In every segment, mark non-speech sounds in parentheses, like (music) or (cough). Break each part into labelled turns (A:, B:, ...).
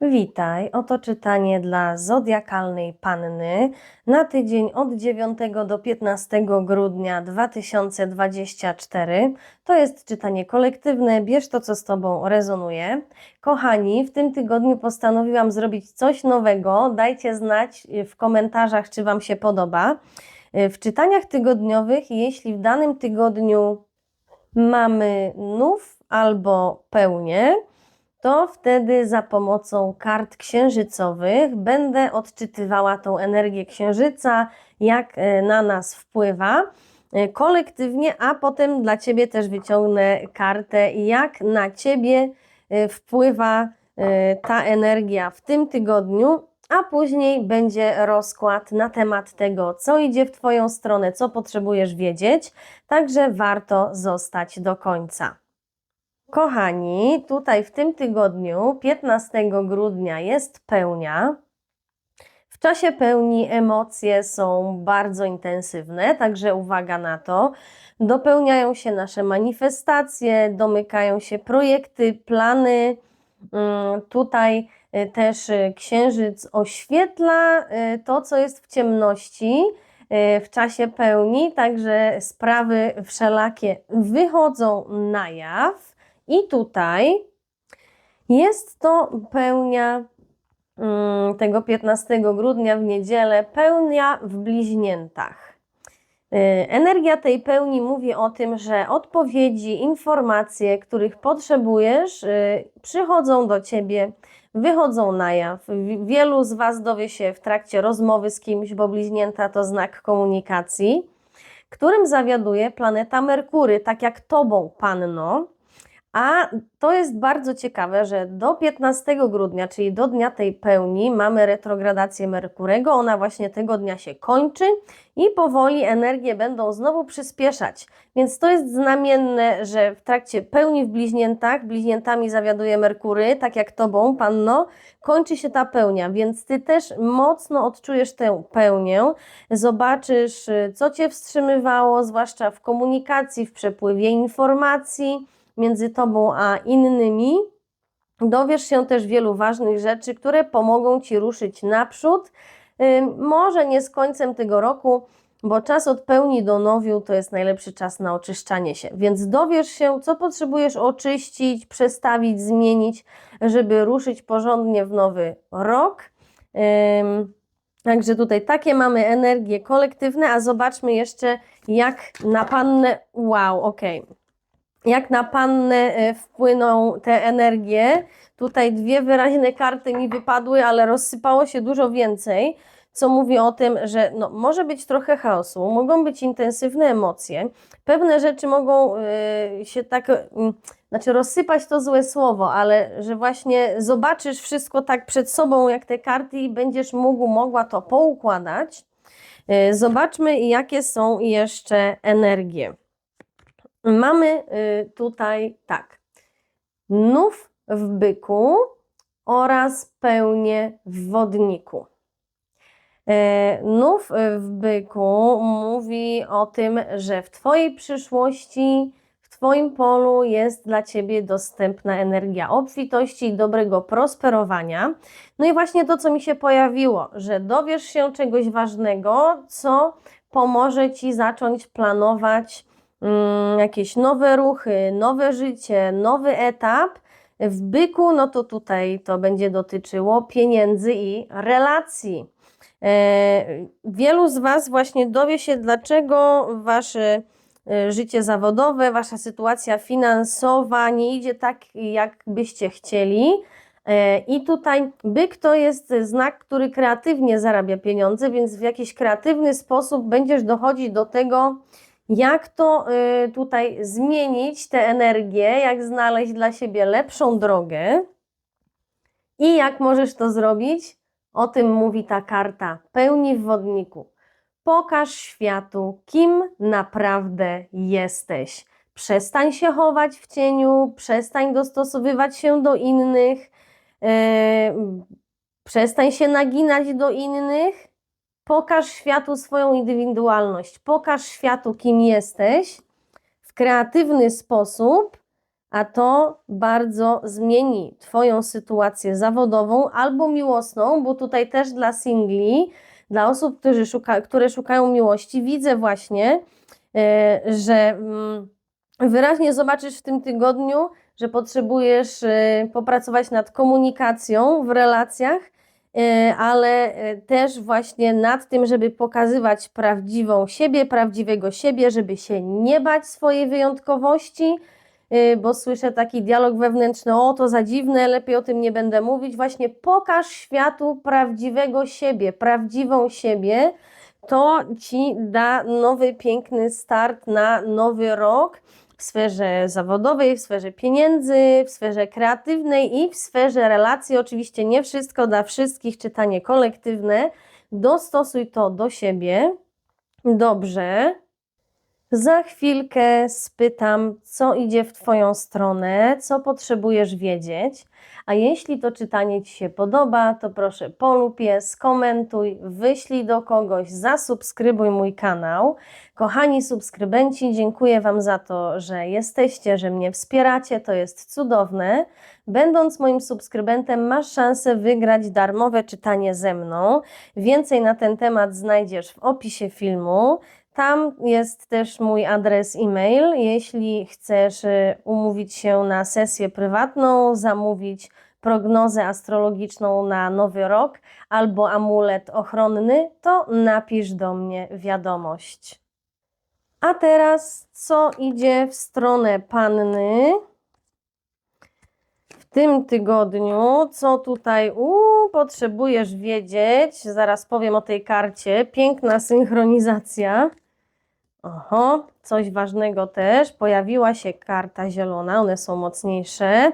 A: Witaj, oto czytanie dla zodiakalnej panny na tydzień od 9 do 15 grudnia 2024. To jest czytanie kolektywne, bierz to, co z Tobą rezonuje. Kochani, w tym tygodniu postanowiłam zrobić coś nowego. Dajcie znać w komentarzach, czy Wam się podoba. W czytaniach tygodniowych, jeśli w danym tygodniu mamy nów albo pełnię, to wtedy za pomocą kart księżycowych będę odczytywała tą energię księżyca, jak e, na nas wpływa e, kolektywnie, a potem dla Ciebie też wyciągnę kartę, jak na Ciebie e, wpływa ta energia w tym tygodniu, a później będzie rozkład na temat tego, co idzie w Twoją stronę, co potrzebujesz wiedzieć, także warto zostać do końca. Kochani, tutaj w tym tygodniu, 15 grudnia, jest pełnia. W czasie pełni emocje są bardzo intensywne, także uwaga na to. Dopełniają się nasze manifestacje, domykają się projekty, plany. Mm, Tutaj y, też y, księżyc oświetla y, to, co jest w ciemności w czasie pełni, także sprawy wszelakie wychodzą na jaw. I tutaj jest to pełnia mm, tego 15 grudnia w niedzielę, pełnia w bliźniętach. Y, Energia tej pełni mówi o tym, że odpowiedzi, informacje, których potrzebujesz, y, przychodzą do ciebie, wychodzą na jaw. Wi- Wielu z Was dowie się w trakcie rozmowy z kimś, bo bliźnięta to znak komunikacji, którym zawiaduje planeta Merkury, tak jak Tobą, Panno. A to jest bardzo ciekawe, że do 15 grudnia, czyli do dnia tej pełni, mamy retrogradację Merkurego. Ona właśnie tego dnia się kończy i powoli energie będą znowu przyspieszać. Więc to jest znamienne, że w trakcie pełni w bliźniętach, bliźniętami zawiaduje Merkury, tak jak tobą, panno, kończy się ta pełnia, więc ty też mocno odczujesz tę pełnię, zobaczysz, co cię wstrzymywało, zwłaszcza w komunikacji, w przepływie informacji między tobą a innymi. Dowiesz się też wielu ważnych rzeczy, które pomogą ci ruszyć naprzód. Może nie z końcem tego roku, bo czas od pełni do nowiu to jest najlepszy czas na oczyszczanie się. Więc dowiesz się, co potrzebujesz oczyścić, przestawić, zmienić, żeby ruszyć porządnie w nowy rok. Także tutaj takie mamy energie kolektywne, a zobaczmy jeszcze, jak na pannę. Wow, okej jak na pannę e, wpłyną te energie. Tutaj dwie wyraźne karty mi wypadły, ale rozsypało się dużo więcej, co mówi o tym, że no, może być trochę chaosu, mogą być intensywne emocje, pewne rzeczy mogą e, się tak, mm, znaczy rozsypać to złe słowo, ale że właśnie zobaczysz wszystko tak przed sobą, jak te karty i będziesz mógł, mogła to poukładać. E, Zobaczmy, jakie są jeszcze energie. Mamy y, tutaj tak, nów w byku oraz pełnię w wodniku. E, Nów w byku mówi o tym, że w Twojej przyszłości, w Twoim polu jest dla Ciebie dostępna energia obfitości i dobrego prosperowania. No i właśnie to, co mi się pojawiło, że dowiesz się czegoś ważnego, co pomoże Ci zacząć planować jakieś nowe ruchy, nowe życie, nowy etap. W byku, no to tutaj to będzie dotyczyło pieniędzy i relacji. E, Wielu z Was właśnie dowie się, dlaczego Wasze e, życie zawodowe, Wasza sytuacja finansowa nie idzie tak, jak byście chcieli. E, I tutaj byk to jest znak, który kreatywnie zarabia pieniądze, więc w jakiś kreatywny sposób będziesz dochodzić do tego, jak to y, tutaj zmienić tę energię, jak znaleźć dla siebie lepszą drogę i jak możesz to zrobić? O tym mówi ta karta pełni w wodniku. Pokaż światu, kim naprawdę jesteś. Przestań się chować w cieniu, przestań dostosowywać się do innych, yy, przestań się naginać do innych. Pokaż światu swoją indywidualność, pokaż światu, kim jesteś w kreatywny sposób a to bardzo zmieni Twoją sytuację zawodową albo miłosną, bo tutaj też dla singli, dla osób, szuka, które szukają miłości, widzę właśnie, e, że mm, wyraźnie zobaczysz w tym tygodniu, że potrzebujesz e, popracować nad komunikacją w relacjach, ale e, też właśnie nad tym, żeby pokazywać prawdziwą siebie, prawdziwego siebie, żeby się nie bać swojej wyjątkowości, y, bo słyszę taki dialog wewnętrzny, o to za dziwne, lepiej o tym nie będę mówić. Właśnie pokaż światu prawdziwego siebie, prawdziwą siebie. To ci da nowy, piękny start na nowy rok w sferze zawodowej, w sferze pieniędzy, w sferze kreatywnej i w sferze relacji. Oczywiście nie wszystko dla wszystkich, czytanie kolektywne. Dostosuj to do siebie. Dobrze. Za chwilkę spytam, co idzie w Twoją stronę, co potrzebujesz wiedzieć. A jeśli to czytanie Ci się podoba, to proszę polub je, skomentuj, wyślij do kogoś, zasubskrybuj mój kanał. Kochani subskrybenci, dziękuję Wam za to, że jesteście, że mnie wspieracie, to jest cudowne. Będąc moim subskrybentem, masz szansę wygrać darmowe czytanie ze mną. Więcej na ten temat znajdziesz w opisie filmu. Tam jest też mój adres e-mail. Jeśli chcesz y, umówić się na sesję prywatną, zamówić prognozę astrologiczną na nowy rok albo amulet ochronny, to napisz do mnie wiadomość. A teraz, co idzie w stronę panny? W tym tygodniu, co tutaj uu, potrzebujesz wiedzieć? Zaraz powiem o tej karcie. Piękna synchronizacja. Oho, coś ważnego też. Pojawiła się karta zielona, one są mocniejsze y,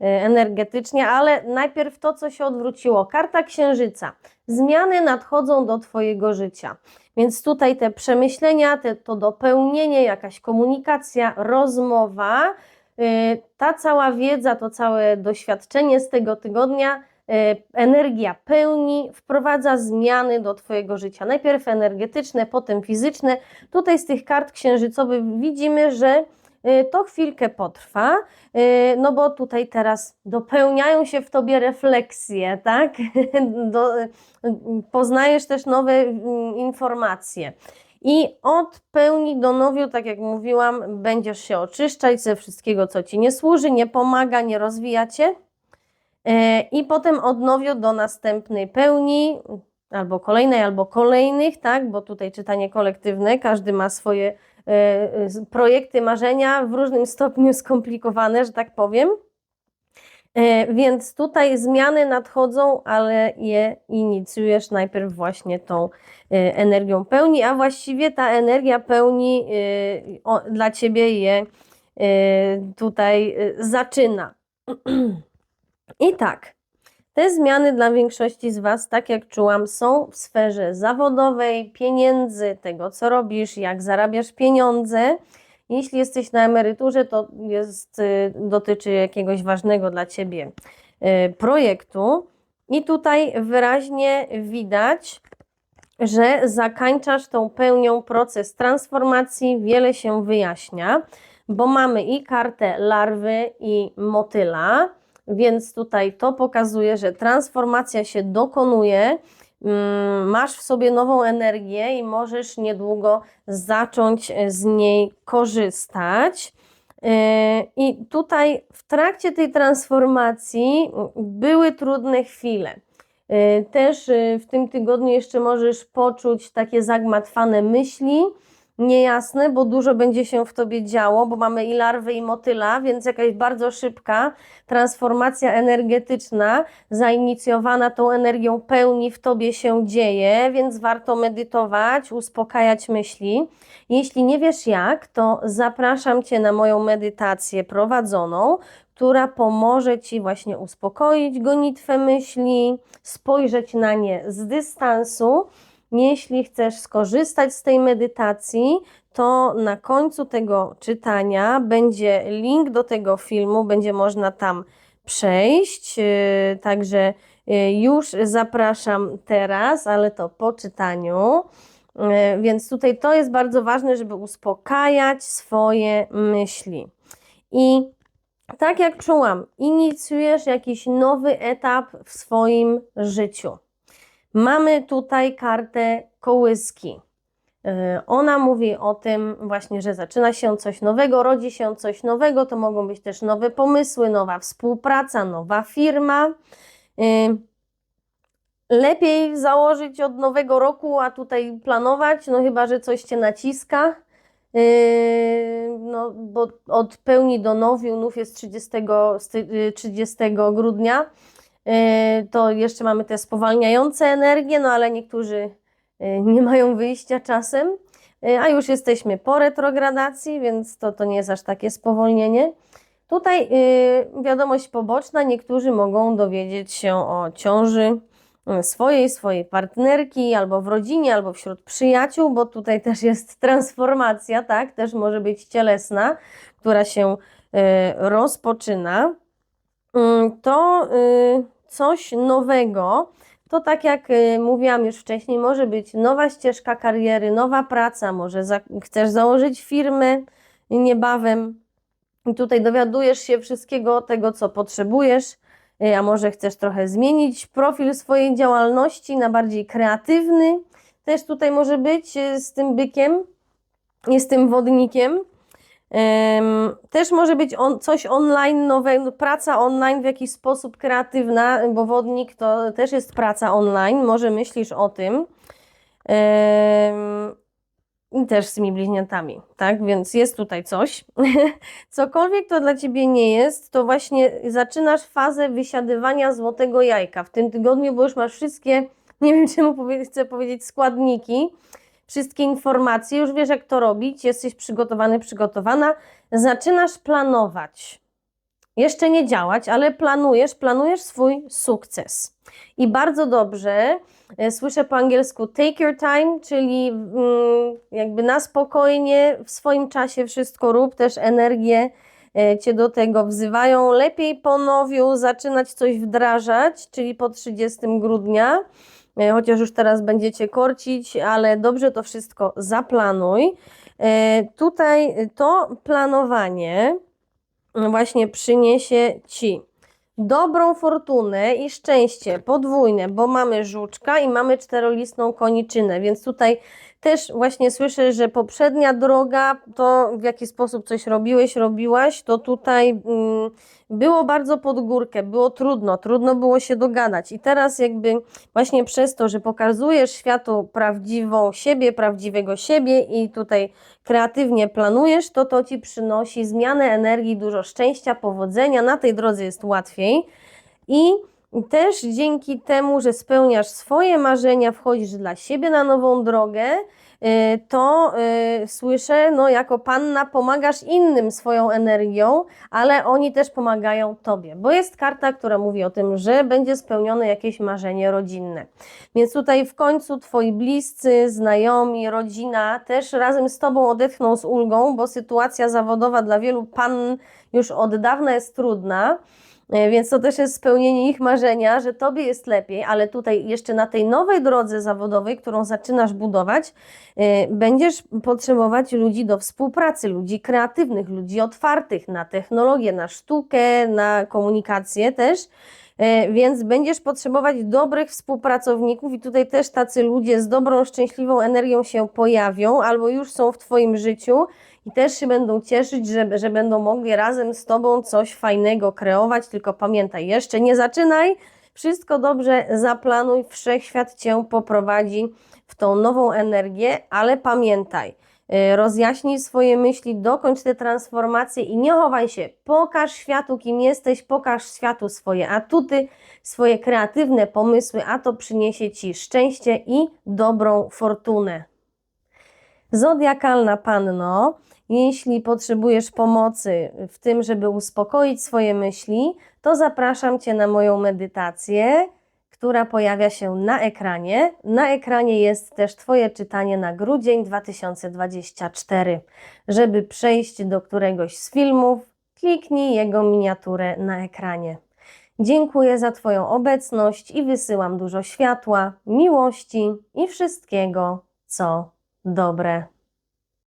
A: energetycznie, ale najpierw to, co się odwróciło. Karta księżyca. Zmiany nadchodzą do Twojego życia. Więc tutaj te przemyślenia, te, to dopełnienie, jakaś komunikacja, rozmowa, y, ta cała wiedza, to całe doświadczenie z tego tygodnia energia pełni wprowadza zmiany do Twojego życia. Najpierw energetyczne, potem fizyczne. Tutaj z tych kart księżycowych widzimy, że e, to chwilkę potrwa, e, no bo tutaj teraz dopełniają się w tobie refleksje, tak? (laughs) Do, poznajesz też nowe mm, informacje. I od pełni do nowiu, tak jak mówiłam, będziesz się oczyszczać ze wszystkiego, co ci nie służy, nie pomaga, nie rozwija cię. E, i potem odnowił do następnej pełni, albo kolejnej, albo kolejnych, tak, bo tutaj czytanie kolektywne, każdy ma swoje e, projekty, marzenia w różnym stopniu (laughs) skomplikowane, że tak powiem. E, więc tutaj zmiany nadchodzą, ale je inicjujesz najpierw właśnie tą energią pełni, a właściwie ta energia pełni dla ciebie je tutaj zaczyna. (clears throat) I tak, te zmiany dla większości z Was, tak jak czułam, są w sferze zawodowej, pieniędzy, tego co robisz, jak zarabiasz pieniądze. Jeśli jesteś na emeryturze, to jest, y, dotyczy jakiegoś ważnego dla Ciebie y, projektu. I tutaj wyraźnie widać, że zakańczasz tą pełnią proces transformacji, wiele się wyjaśnia, bo mamy i kartę larwy, i motyla więc tutaj to pokazuje, że transformacja się dokonuje, mm, masz w sobie nową energię i możesz niedługo zacząć z niej korzystać. E, I tutaj w trakcie tej transformacji były trudne chwile. E, też e, w tym tygodniu jeszcze możesz poczuć takie zagmatwane myśli, niejasne, bo dużo będzie się w tobie działo, bo mamy i larwy, i motyla, więc jakaś bardzo szybka transformacja energetyczna, zainicjowana tą energią pełni w tobie się dzieje, więc warto medytować, uspokajać myśli. Jeśli nie wiesz jak, to zapraszam cię na moją medytację prowadzoną, która pomoże Ci właśnie uspokoić gonitwę myśli, spojrzeć na nie z dystansu jeśli chcesz skorzystać z tej medytacji, to na końcu tego czytania będzie link do tego filmu, będzie można tam przejść. Yy, także yy, już zapraszam teraz, ale to po czytaniu. Yy, więc tutaj to jest bardzo ważne, żeby uspokajać swoje myśli. I tak jak czułam, inicjujesz jakiś nowy etap w swoim życiu. Mamy tutaj kartę kołyski. Yy, Ona mówi o tym właśnie, że zaczyna się coś nowego, rodzi się coś nowego. To mogą być też nowe pomysły, nowa współpraca, nowa firma. Yy, Lepiej założyć od nowego roku, a tutaj planować, no chyba, że coś cię naciska. Yy, No, bo od pełni do nowiu, nów jest 30, sty- yy, 30 grudnia. Yy, To jeszcze mamy te spowalniające energie, no ale niektórzy yy, nie mają wyjścia czasem. Yy, A już jesteśmy po retrogradacji, więc to, to nie jest aż takie spowolnienie. Tutaj wiadomość poboczna, niektórzy mogą dowiedzieć się o ciąży swojej, swojej partnerki, albo w rodzinie, albo wśród przyjaciół, bo tutaj też jest transformacja, tak? Też może być cielesna, która się rozpoczyna. Ym, To y, coś nowego. To tak jak y, mówiłam już wcześniej, może być nowa ścieżka kariery, nowa praca, może za, chcesz założyć firmę niebawem. I tutaj dowiadujesz się wszystkiego tego, co potrzebujesz, y, a może chcesz trochę zmienić profil swojej działalności na bardziej kreatywny. Też tutaj może być z tym bykiem z tym wodnikiem. Też może być on, coś online nowego, praca online w jakiś sposób kreatywna, bo wodnik to też jest praca online, może myślisz o tym. I też z tymi bliźniętami, tak? Więc jest tutaj coś. (laughs) Cokolwiek to dla ciebie nie jest, to właśnie zaczynasz fazę wysiadywania złotego jajka w tym tygodniu, bo już masz wszystkie, nie wiem (laughs) czemu powie- chcę powiedzieć, składniki, wszystkie informacje, już wiesz jak to robić, jesteś przygotowany, przygotowana, zaczynasz planować. Jeszcze nie działać, ale planujesz, planujesz swój sukces. I bardzo dobrze, e, słyszę po angielsku take your time, czyli mm, jakby na spokojnie, w swoim czasie wszystko rób, też energię e, Cię do tego wzywają. Lepiej po nowiu zaczynać coś wdrażać, czyli po 30 grudnia, chociaż już teraz będziecie korcić, ale dobrze to wszystko zaplanuj. E, Tutaj to planowanie właśnie przyniesie Ci dobrą fortunę i szczęście podwójne, bo mamy żuczka i mamy czterolistną koniczynę, więc tutaj też właśnie słyszę, że poprzednia droga, to w jaki sposób coś robiłeś, robiłaś, to tutaj mm, było bardzo pod górkę, było trudno, trudno było się dogadać. I teraz jakby właśnie przez to, że pokazujesz światu prawdziwą siebie, prawdziwego siebie i tutaj kreatywnie planujesz, to to Ci przynosi zmianę energii, dużo szczęścia, powodzenia, na tej drodze jest łatwiej. I też dzięki temu, że spełniasz swoje marzenia, wchodzisz dla siebie na nową drogę, y, to y, słyszę, no jako panna pomagasz innym swoją energią, ale oni też pomagają Tobie, bo jest karta, która mówi o tym, że będzie spełnione jakieś marzenie rodzinne. Więc tutaj w końcu Twoi bliscy, znajomi, rodzina też razem z Tobą odetchną z ulgą, bo sytuacja zawodowa dla wielu pann już od dawna jest trudna. E, Więc to też jest spełnienie ich marzenia, że tobie jest lepiej, ale tutaj jeszcze na tej nowej drodze zawodowej, którą zaczynasz budować, e, będziesz potrzebować ludzi do współpracy, ludzi kreatywnych, ludzi otwartych na technologię, na sztukę, na komunikację też. E, Więc będziesz potrzebować dobrych współpracowników, i tutaj też tacy ludzie z dobrą, szczęśliwą energią się pojawią albo już są w Twoim życiu i też się będą cieszyć, że, że będą mogli razem z Tobą coś fajnego kreować. Tylko pamiętaj, jeszcze nie zaczynaj, wszystko dobrze zaplanuj, wszechświat Cię poprowadzi w tą nową energię, ale pamiętaj, y, rozjaśnij swoje myśli, dokończ te transformacje i nie chowaj się. Pokaż światu, kim jesteś, pokaż światu swoje atuty, swoje kreatywne pomysły, a to przyniesie Ci szczęście i dobrą fortunę. Zodiakalna Panno, jeśli potrzebujesz pomocy w tym, żeby uspokoić swoje myśli, to zapraszam Cię na moją medytację, która pojawia się na ekranie. Na ekranie jest też Twoje czytanie na grudzień 2024. Żeby przejść do któregoś z filmów, kliknij jego miniaturę na ekranie. Dziękuję za Twoją obecność i wysyłam dużo światła, miłości i wszystkiego, co dobre.